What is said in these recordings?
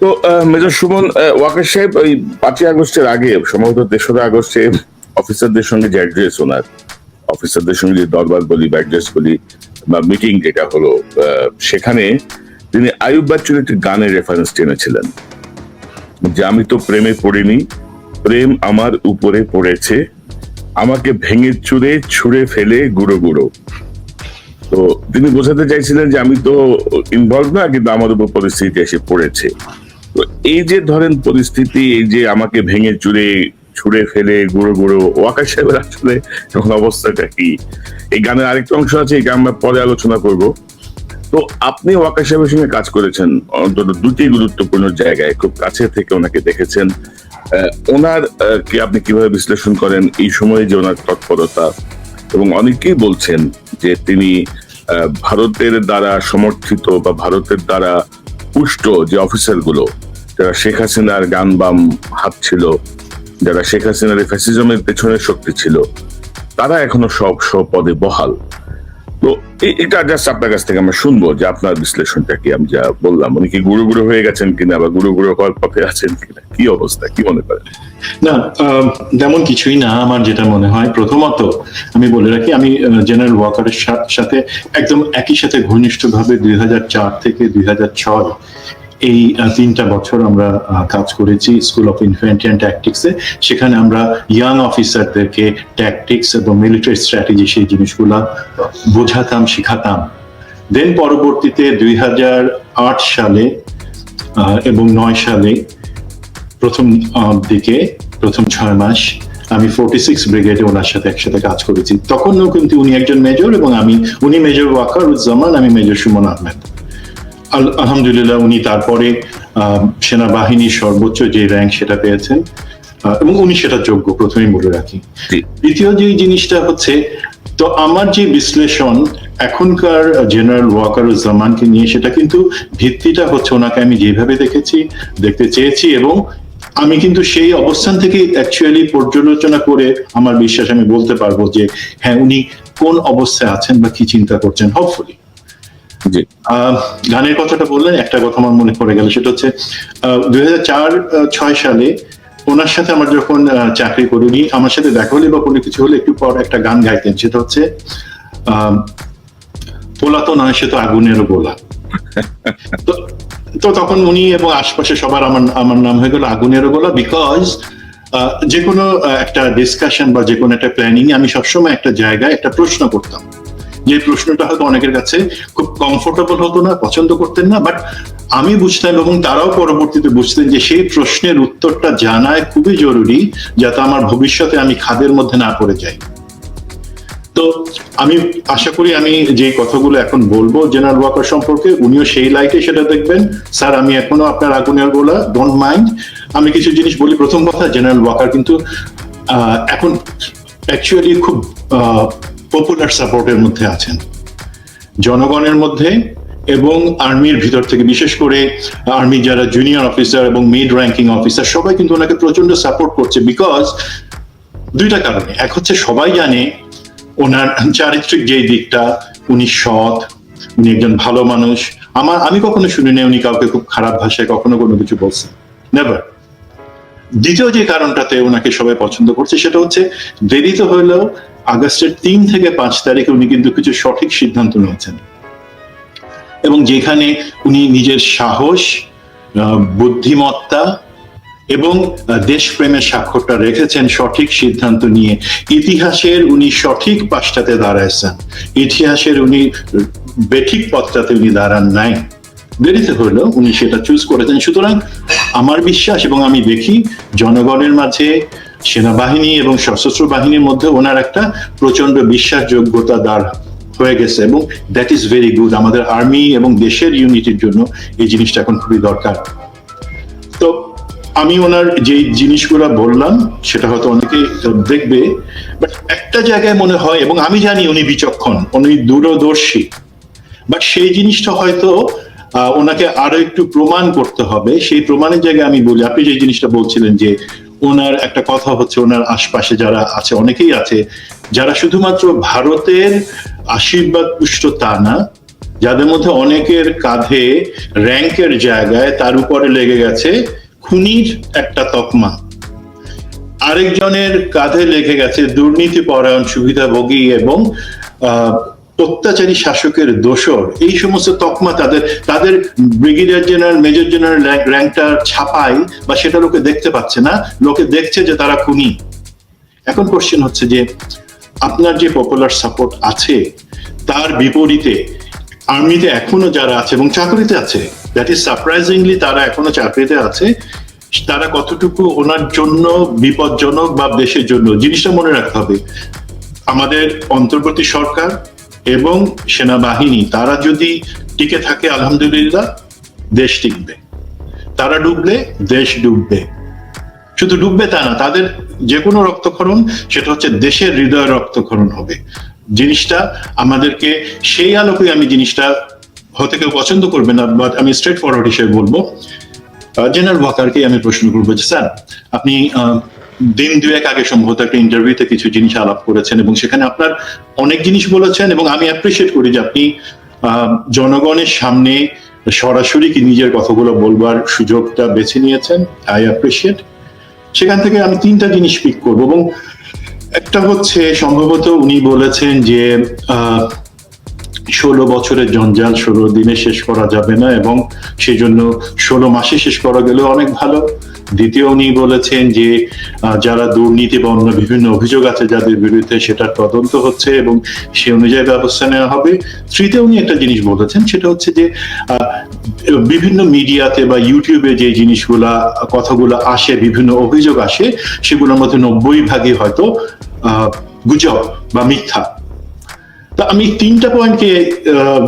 তো মেজর সুমন ওয়াকার সাহেব ওই পাঁচই আগস্টের আগে, সম্ভবত তেসরা আগস্টে অফিসারদের সঙ্গে যে অ্যাড্রেস ওনার, অফিসারদের সঙ্গে যে দরবার বলি বা অ্যাড্রেস বলি বা মিটিং যেটা হলো সেখানে তিনি আয়ুব বাচ্চুর একটি গানের রেফারেন্স টেনেছিলেন। যে আমি তো প্রেমে পড়িনি, প্রেম আমার উপরে পড়েছে, আমাকে ভেঙে চুরে ছুঁড়ে ফেলে গুঁড়ো গুঁড়ো। তো তিনি বোঝাতে চাইছিলেন যে আমি তো ইনভলভ না, কিন্তু আমার উপর পরিস্থিতি এসে পড়েছে। তো এই যে ধরেন পরিস্থিতি এই যে আমাকে ভেঙে চুরে ছুঁড়ে ফেলে গুঁড়ো গুঁড়ো ওয়াকা সাহেবের আসলে তখন অবস্থাটা কি? এই গানের আরেকটা অংশ আছে গান আমরা পরে আলোচনা করব। তো আপনি ওয়াকা সাহেবের সঙ্গে কাজ করেছেন অন্তত দুটি গুরুত্বপূর্ণ জায়গায় খুব কাছে থেকে ওনাকে দেখেছেন। আহ, ওনার আহ, কি আপনি কীভাবে বিশ্লেষণ করেন? এই সময়ে যে ওনার তৎপরতা এবং অনেকেই বলছেন যে তিনি আহ, ভারতের দ্বারা সমর্থিত বা ভারতের দ্বারা পুষ্ট যে অফিসারগুলো, যারা শেখ হাসিনার গান বাম হাত ছিল, যারা শেখ হাসিনার ফ্যাসিজমের পেছনে শক্তি ছিল, তারা এখনও সব সব পদে বহাল। তো এটা জাস্ট আপনার কাছ থেকে আমরা শুনব যে আপনার বিশ্লেষণটা কি? আমি যা বললাম, উনি কি গুরু গুরু হয়ে গেছেন কিনা বা গুরু গুরু হওয়ার পথে আছেন কিনা? কি অবস্থা? কি মনে করেন? না তেমন কিছুই না আমার যেটা মনে হয়। প্রথমত আমি বলে রাখি, আমি জেনারেল ওয়াকারের সাথে একদম একই সাথে ঘনিষ্ঠভাবে দুই থেকে দুই হাজার ছয় এই তিনটা বছর আমরা কাজ করেছি স্কুল অফ ইনফ্যান্ট্রি অ্যান্ড ট্যাকটিক্সে সেখানে আমরা ইয়াং অফিসারদেরকে ট্যাকটিক্স এবং মিলিটারি স্ট্র্যাটেজি সেই জিনিসগুলা বোঝাতাম, শিখাতাম। দেন পরবর্তীতে দুই হাজার আট সালে এবং নয় সালে প্রথম দিকে, প্রথম ছয় মাস আমি ফোর্টি সিক্স ব্রিগেডে ওনার সাথে একসাথে কাজ করেছি। তখনও কিন্তু উনি একজন মেজর এবং আমি, উনি মেজর ওয়াকারুজ্জামান, আমি মেজর সুমন আহমেদ। আলহামদুলিল্লাহ উনি তারপরে সেনাবাহিনীর সর্বোচ্চ যে র্যাঙ্ক সেটা পেয়েছেন এবং উনি সেটা যোগ্য প্রথমেই বলে রাখি। দ্বিতীয় যে জিনিসটা হচ্ছে তো আমার যে বিশ্লেষণ এখনকার জেনারেল ওয়াকারুজ্জামানকে নিয়ে সেটা কিন্তু ভিত্তিটা হচ্ছে ওনাকে আমি যেভাবে দেখেছি দেখতে চেয়েছি এবং আমি কিন্তু সেই অবস্থান থেকে অ্যাকচুয়ালি পর্যালোচনা করে আমার বিশ্বাস আমি বলতে পারব যে হ্যাঁ উনি কোন অবস্থায় আছেন বা কি চিন্তা করছেন হোপফুলি জি। গানের কথাটা বললেন একটা কথা আমার মনে পড়ে গেল সেটা হচ্ছে দুই হাজার ছয় সালে ওনার সাথে আমার যখন চাকরি করিনি আমার সাথে দেখা হলে বা কোনো কিছু হলে একটু পর একটা গান গাইতেন সেটা হচ্ছে আহ, পোলা তো নয় সে তো আগুনেরও গোলা। তো তো তখন উনি এবং আশপাশে সবার আমার আমার নাম হয়ে গেল আগুনেরও গোলা বিকজ যে কোনো একটা ডিসকাশন বা যে কোনো একটা প্ল্যানিং আমি সবসময় একটা জায়গায় একটা প্রশ্ন করতাম। যে প্রশ্নটা হয়তো অনেকের কাছে খুব কমফোর্টেবল হতো না, পছন্দ করতেন না বাট আমি বুঝতাম এবং তারাও পরবর্তীতে বুঝতেন যে সেই প্রশ্নের উত্তরটা জানায় খুবই জরুরি যাতে আমার ভবিষ্যতে আমি খাদের মধ্যে না পড়ে যাই। তো আমি আশা করি আমি যে কথাগুলো এখন বলব জেনারেল ওয়াকার সম্পর্কে, উনিও সেই লাইটে সেটা দেখবেন। স্যার, আমি এখনও আপনার আগুনের গোলা ডোন্ট মাইন্ড আমি কিছু জিনিস বলি, প্রথম কথা, জেনারেল ওয়াকার কিন্তু এখন অ্যাকচুয়ালি খুব পপুলার সাপোর্টের মধ্যে আছেন। জনগণের মধ্যে এবং আর্মির ভিতর থেকে বিশেষ করে আর্মি যারা জুনিয়র অফিসার এবং মিড র্যাঙ্কিং অফিসার সবাই কিন্তু ওনাকে প্রচণ্ড সাপোর্ট করছে বিকজ দুইটা কারণে। এক হচ্ছে সবাই জানে ওনার চারিত্রিক যে দিকটা, উনি সৎ, উনি একজন ভালো মানুষ। আমার, আমি কখনো শুনিনি উনি কাউকে খুব খারাপ ভাষায় কখনো কোনো কিছু বলছেন। নেভার দ্বিতীয় যে কারণটাতে ওনাকে সবাই পছন্দ করছে সেটা হচ্ছে দেরিতে হইলেও আগস্টের তিন থেকে পাঁচ তারিখে উনি কিন্তু কিছু সঠিক সিদ্ধান্ত নিয়েছেন। এবং যেখানে উনি নিজের সাহস বুদ্ধিমত্তা এবং দেশপ্রেমের স্বাক্ষরটা রেখেছেন, সঠিক সিদ্ধান্ত নিয়ে ইতিহাসের উনি সঠিক পাশটাতে দাঁড়াইছেন। ইতিহাসের উনি বেঠিক পথটাতে উনি দাঁড়ান নাই। দেরিতে হলেও উনি সেটা চুজ করেছেন। সুতরাং আমার বিশ্বাস এবং আমি দেখি জনগণের মাঝে সেনাবাহিনী এবং সশস্ত্র বাহিনীর মধ্যে ওনার একটা প্রচণ্ড বিশ্বাসযোগ্যতা দাঁড় হয়ে গেছে এবং দ্যাট ইজ ভেরি গুড আমাদের আর্মি এবং দেশের ইউনিটির জন্য এই জিনিসটা এখন খুবই দরকার। তো আমি ওনার যে জিনিসগুলো বললাম, সেটা হয়তো অনেকে দেখবে বাট একটা জায়গায় মনে হয় এবং আমি জানি উনি বিচক্ষণ, উনি দূরদর্শী। বাট সেই জিনিসটা হয়তো ওনাকে আরও একটু প্রমাণ করতে হবে। সেই প্রমাণের জায়গায় আমি বলি, আপনি যে জিনিসটা বলছিলেন যে ওনার একটা কথা হচ্ছে, ওনার আশপাশে যারা আছে, অনেকেই আছে, যারা শুধুমাত্র ভারতের আশীর্বাদ পুষ্ট তা না, যাদের মধ্যে অনেকের কাঁধে র্যাঙ্কের জায়গায় তার উপরে লেগে গেছে খুনির একটা তকমা। আরেকজনের কাঁধে লেগে গেছে দুর্নীতি পরায়ণ, সুবিধাভোগী এবং অত্যাচারী শাসকের দোষর। এই সমস্ত তকমা তাদের তাদের ব্রিগেডিয়ার জেনারেল, মেজর জেনারেল র্যাঙ্কটা ছাপায় বা সেটা লোকে দেখতে পাচ্ছে না। লোকে দেখছে যে তারা খুনি। এখন কোশ্চেন হচ্ছে যে, আপনার যে পপুলার সাপোর্ট আছে, তার বিপরীতে আর্মিতে এখনও যারা আছে এবং চাকরিতে আছে দ্যাট ইজ সারপ্রাইজিংলি তারা এখনও চাকরিতে আছে, তারা কতটুকু ওনার জন্য বিপজ্জনক বা দেশের জন্য? জিনিসটা মনে রাখতে হবে। আমাদের অন্তর্বর্তী সরকার এবং সেনাবাহিনী, তারা যদি টিকে থাকে, আলহামদুলিল্লাহ, দেশ টিকবে। তারা ডুবলে, দেশ ডুববে। শুধু ডুববে তা না, তাদের যে কোনো রক্তক্ষরণ, সেটা হচ্ছে দেশের হৃদয় রক্তক্ষরণ হবে। জিনিসটা আমাদেরকে, সেই আলোকে আমি জিনিসটা হতে কেউ পছন্দ করবে না বাট আমি স্ট্রেট ফরওয়ার্ড হিসেবে বলব। জেনারেল ওয়াকারকে আমি প্রশ্ন করব যে, স্যার, আপনি দিন দুয়েক আগে সম্ভবত একটা ইন্টারভিউতে কিছু জিনিস আলাপ করেছেন এবং সেখানে আপনার অনেক জিনিস বলেছেন এবং আমি অ্যাপ্রিসিয়েট করি যে আপনি জনগণের সামনে সরাসরি কি নিজের কথাগুলো বলবার সুযোগটা বেছে নিয়েছেন। আই অ্যাপ্রিসিয়েট সেখান থেকে আমি তিনটা জিনিস পিক করব এবং একটা হচ্ছে সম্ভবত উনি বলেছেন যে ষোলো বছরের জঞ্জাল ষোলো দিনে শেষ করা যাবে না এবং সেই জন্য ষোলো মাসে শেষ করা গেলেও অনেক ভালো। দ্বিতীয় উনি বলেছেন যে যারা দুর্নীতি বা অন্য বিভিন্ন অভিযোগ আছে যাদের বিরুদ্ধে সেটার তদন্ত হচ্ছে এবং সে অনুযায়ী ব্যবস্থা নেওয়া হবে। তৃতীয় উনি একটা জিনিস বলেছেন, সেটা হচ্ছে যে বিভিন্ন মিডিয়াতে বা ইউটিউবে যে জিনিসগুলা, কথাগুলো আসে, বিভিন্ন অভিযোগ আসে, সেগুলোর মধ্যে নব্বই ভাগই হয়তো গুজব বা মিথ্যা। তা আমি তিনটা পয়েন্টকে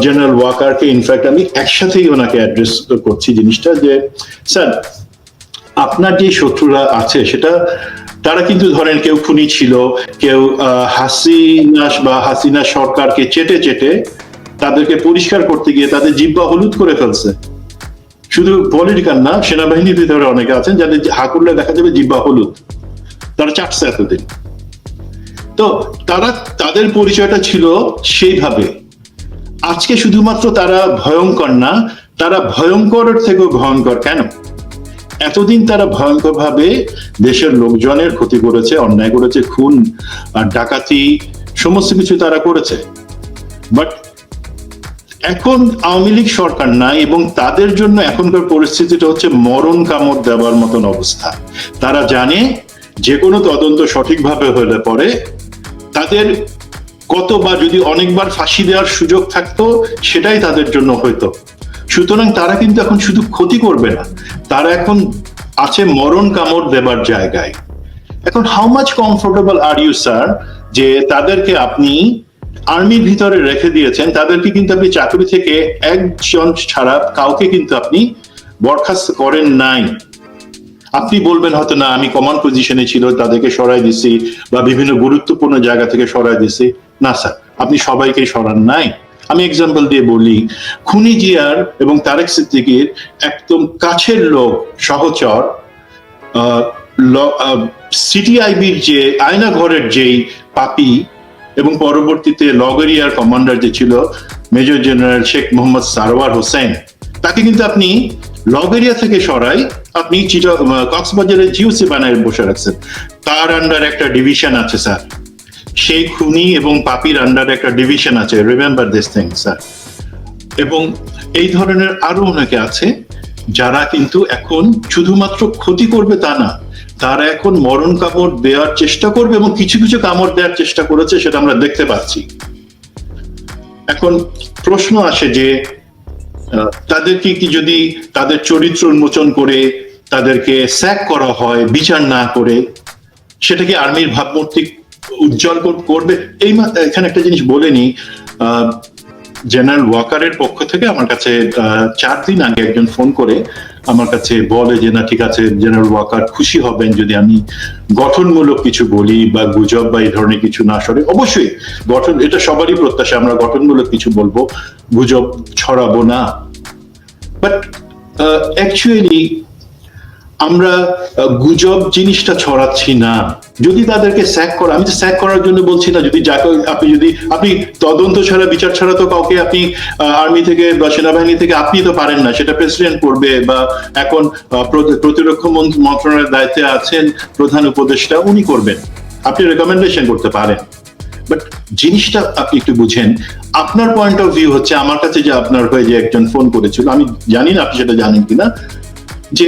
জেনারেল ওয়াকারকে ইনফ্যাক্ট আমি একসাথেই ওনাকে অ্যাড্রেস করছি জিনিসটা যে, স্যার আপনার যে শত্রুরা আছে, সেটা তারা কিন্তু ধরেন কেউ খুনি ছিল, কেউ হাসিনা বা হাসিনা সরকারকে চেটে চেটে তাদেরকে পরিষ্কার করতে গিয়ে তাদের জিব্বা হলুদ করে ফেলছে। শুধু পলিটিক্যাল না সেনাবাহিনীর ভিতরে অনেকে আছেন যাদের হাকুরলে দেখা যাবে জিব্বা হলুদ। তারা চাটছে এতদিন। তো তারা, তাদের পরিচয়টা ছিল সেইভাবে। আজকে শুধুমাত্র তারা ভয়ঙ্কর না, তারা ভয়ঙ্করের থেকেও ভয়ঙ্কর। কেন? এতদিন তারা ভয়ঙ্কর ভাবে দেশের লোকজনের ক্ষতি করেছে, অন্যায় করেছে, খুন আর ডাকাতি, সমস্ত কিছু তারা করেছে। বাট এখন আওয়ামী লীগ সরকার নাই এবং তাদের জন্য এখনকার পরিস্থিতিটা হচ্ছে মরণ কামড় দেওয়ার মতন অবস্থা। তারা জানে যে কোনো তদন্ত সঠিকভাবে হলে পরে তাদের কতবার যদি অনেকবার ফাঁসি দেওয়ার সুযোগ থাকতো, সেটাই তাদের জন্য হইতো সুতরাং তারা কিন্তু এখন শুধু ক্ষতি করবে না। তারা এখন আছে মরণ কামড় দেবার জায়গায়। এখন how much comfortable are you sir যে তাদেরকে আপনি আর্মির ভিতরে রেখে দিয়েছেন, তাদেরকে কিন্তু আপনি চাকরি থেকে একজন ছাড়া কাউকে কিন্তু আপনি বরখাস্ত করেন নাই। আপনি বলবেন হয়তো, না, আমি কমান্ড পজিশনে ছিল, তাদেরকে সরাই দিছি বা বিভিন্ন গুরুত্বপূর্ণ জায়গা থেকে সরাই দিছি। না স্যার আপনি সবাইকে সরান নাই। আমি এক্সাম্পল দিয়ে বলি, খুনি জিয়ার এবং তারেক সিদ্দিকির একদম কাছের লোক, সহচর সিটিআইবির যে আয়না ঘরের যেই পাপি এবং পরবর্তীতে লগেরিয়ার কমান্ডার যে ছিল মেজর জেনারেল শেখ মোহাম্মদ সারওয়ার হোসেন তাকে কিন্তু আপনি লগেরিয়া থেকে সরাই আপনি কক্সবাজারের জিওসি বানায় বসে রাখছেন। তার আন্ডার একটা ডিভিশন আছে স্যার সেই খুনি এবং পাপির আন্ডার একটা ডিভিশন আছে। রিমেম্বার দিস থিং স্যার এবং এই ধরনের আরও অনেকে আছে, যারা কিন্তু এখন শুধুমাত্র ক্ষতি করবে তা না, তারা এখন মরণ কামড় দেওয়ার চেষ্টা করবে এবং কিছু কিছু কামড় দেওয়ার চেষ্টা করেছে সেটা আমরা দেখতে পাচ্ছি। এখন প্রশ্ন আসে যে তাদেরকে কি যদি তাদের চরিত্র উন্মোচন করে, তাদেরকে স্যাক করা হয়, বিচার না করে, সেটা কি আর্মির ভাবমূর্তি উজ্জ্বল করবে। এই এখানে একটা জিনিস বলে নি জেনারেল ওয়াকারের পক্ষ থেকে আমার কাছে চার দিন আগে একজন ফোন করে আমার কাছে বলে যে, না, ঠিক আছে জেনারেল ওয়াকার খুশি হবেন যদি আমি গঠনমূলক কিছু বলি বা গুজব বা এই ধরনের কিছু না সরে অবশ্যই, গঠন, এটা সবারই প্রত্যাশা, আমরা গঠনমূলক কিছু বলব, গুজব ছড়াবো না। বাট অ্যাকচুয়ালি আমরা গুজব জিনিসটা ছড়াচ্ছি না। যদি তাদেরকে স্যাক করা, আমি তো স্যাক করার জন্য বলছি না, যদি যাকে, আপনি যদি, আপনি তদন্ত ছাড়া, বিচার ছাড়া তো কাউকে আপনি আর্মি থেকে বা সেনাবাহিনী থেকে আপনি তো পারেন না। সেটা প্রেসিডেন্ট করবে বা এখন প্রতিরক্ষা মন্ত্র- মন্ত্রণালয়ের দায়িত্বে আছেন প্রধান উপদেষ্টা, উনি করবেন। আপনি রেকমেন্ডেশন করতে পারেন। বাট জিনিসটা আপনি একটু বুঝেন, আপনার পয়েন্ট অফ ভিউ হচ্ছে, আমার কাছে যে আপনার হয়ে যে একজন ফোন করেছিল, আমি জানি না আপনি সেটা জানেন কিনা যে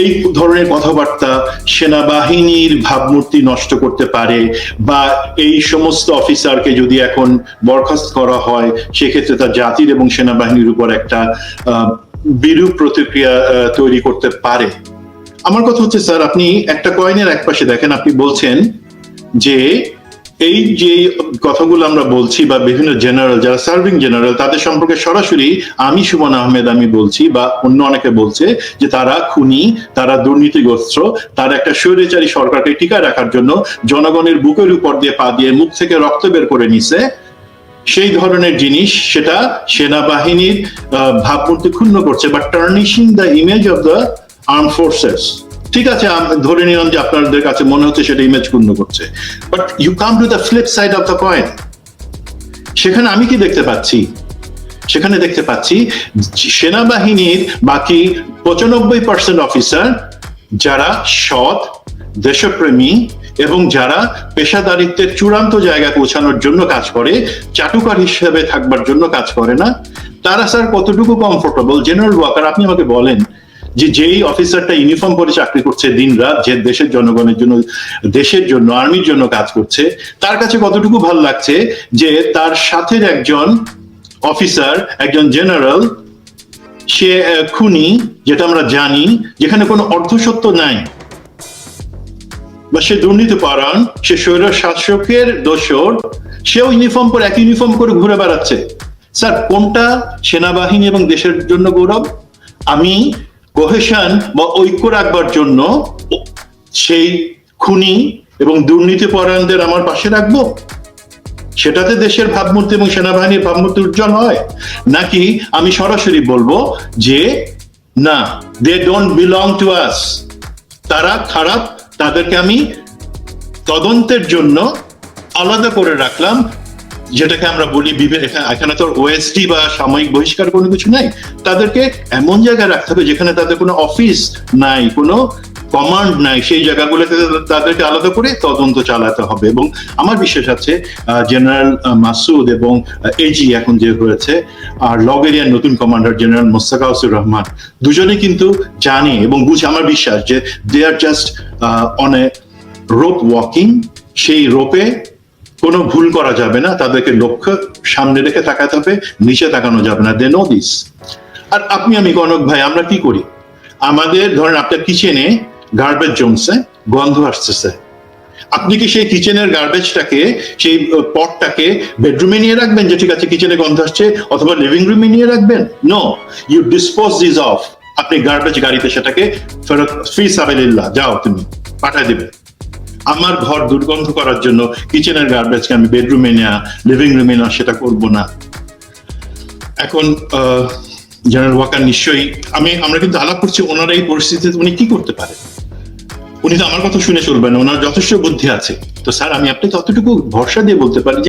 এই ধরনের কথাবার্তা সেনাবাহিনীর ভাবমূর্তি নষ্ট করতে পারে বা এই সমস্ত অফিসারকে যদি এখন বরখাস্ত করা হয়, সেক্ষেত্রে তার জাতির এবং সেনাবাহিনীর উপর একটা বিরূপ প্রতিক্রিয়া তৈরি করতে পারে। আমার কথা হচ্ছে, স্যার, আপনি একটা কয়েনের এক পাশে দেখেন, আপনি বলছেন যে এই যে কথাগুলো আমরা বলছি বা বিভিন্ন জেনারেল যারা সার্ভিং জেনারেল তাদের সম্পর্কে সরাসরি আমি সুমন আহমেদ আমি বলছি বা অন্য অনেকে বলছে যে তারা খুনি, তারা দুর্নীতিগ্রস্ত, তারা একটা স্বৈরাচারী সরকারকে টিকা রাখার জন্য জনগণের বুকের উপর দিয়ে পা দিয়ে মুখ থেকে রক্ত বের করে নিছে। সেই ধরনের জিনিস, সেটা সেনাবাহিনীর ভাবমূর্তি ক্ষুণ্ণ করছে বা tarnishing the image of the arm forces ঠিক আছে ধরে নিলাম যে আপনাদের কাছে মনে হচ্ছে সেটা ইমেজ ক্ষুণ্ণ করছে। But you come to the flip side of the coin সেখানে আমি কি দেখতে পাচ্ছি? সেখানে দেখতে পাচ্ছি সেনাবাহিনীর বাকি পঁচানব্বই পার্সেন্ট অফিসার যারা সৎ, দেশপ্রেমী এবং যারা পেশাদারিত্বের চূড়ান্ত জায়গায় পৌঁছানোর জন্য কাজ করে, চাটুকার হিসেবে থাকবার জন্য কাজ করে না, তারা স্যার কতটুকু কমফোর্টেবল জেনারেল ওয়াকার আপনি আমাকে বলেন যে যেই অফিসারটা ইউনিফর্ম পরে চাকরি করছে দিন রাত, যে দেশের জনগণের জন্য, দেশের জন্য, আর্মির জন্য কাজ করছে, তার কাছে কতটুকু ভালো লাগছে যে তার সাথের একজন অফিসার, একজন জেনারেল, সে খুনি, যেটা আমরা জানি, যেখানে কোনো অর্ধসত্য নাই। বা সে দুর্নীতি পরায়ণ সে স্বৈর শাসকের দোষর, সেও ইউনিফর্ম পরে এক ইউনিফর্ম করে ঘুরে বেড়াচ্ছে। স্যার, কোনটা সেনাবাহিনী এবং দেশের জন্য গৌরব? আমি কোহেশন বা ঐক্য রাখবার জন্য সেই খুনি এবং দুর্নীতি পরায়ণদের আমার পাশে রাখব? সেটাতে দেশের ভাবমূর্তি এবং সেনাবাহিনীর ভাবমূর্তি উজ্জ্বল হয়? নাকি আমি সরাসরি বলব যে, না they don't belong to us তারা খারাপ, তাদেরকে আমি তদন্তের জন্য আলাদা করে রাখলাম যেটাকে আমরা বলি এখানে তো ওএসডি বা সাময়িক বহিষ্কার কোনো কিছু নাই। তাদেরকে এমন জায়গায় রাখতে হবে যেখানে তাদের কোনো অফিস নাই, কোনো কমান্ড নাই। সেই জায়গাগুলোতে তাদেরকে আলাদা করে তদন্ত চালাতে হবে। এবং আমার বিশ্বাস আছে জেনারেল মাসুদ এবং এজি এখন যে হয়েছে, আর লগ এরিয়ার নতুন কমান্ডার জেনারেল মোস্তাকাউসুর রহমান। দুজনে কিন্তু জানে এবং বুঝে, আমার বিশ্বাস যে they are just on a rope walking সেই রোপে কোনো ভুল করা যাবে না, তাদেরকে লক্ষ্য সামনে রেখে তাকাতে হবে, নিচে তাকানো যাবে না দে নো দিস আর আপনি, আমি কনক ভাই, আমরা কি করি? আমাদের, ধরেন আপনার কিচেনে গার্বেজ জমছে, গন্ধ আসতেছে। আপনি কি সেই কিচেনের গার্বেজটাকে সেই পটটাকে বেডরুমে নিয়ে রাখবেন যে ঠিক আছে কিচেনে গন্ধ আসছে, অথবা লিভিং রুমে নিয়ে রাখবেন? No you dispose this of আপনি গার্বেজ গাড়িতে সেটাকে ফেরত ফি সাবেলিল্লাহ, যাও তুমি, পাঠায় দিবে। আমার ঘর দুর্গন্ধ করার জন্য কিচেনের গার্বেজকে আমি বেডরুমে নেওয়া লিভিং রুমে নেওয়া সেটা করব না। এখন জেনারেল ওয়াকার নিশ্চয়ই, আমি, আমরা কিন্তু আলাপ করছি ওনার এই পরিস্থিতিতে উনি কি করতে পারেন? উনি তো আমার কথা শুনে চলবেন, ওনার যথেষ্ট বুদ্ধি আছে। তো স্যার, আমি আপনাকে ততটুকু ভরসা দিয়ে বলতে পারি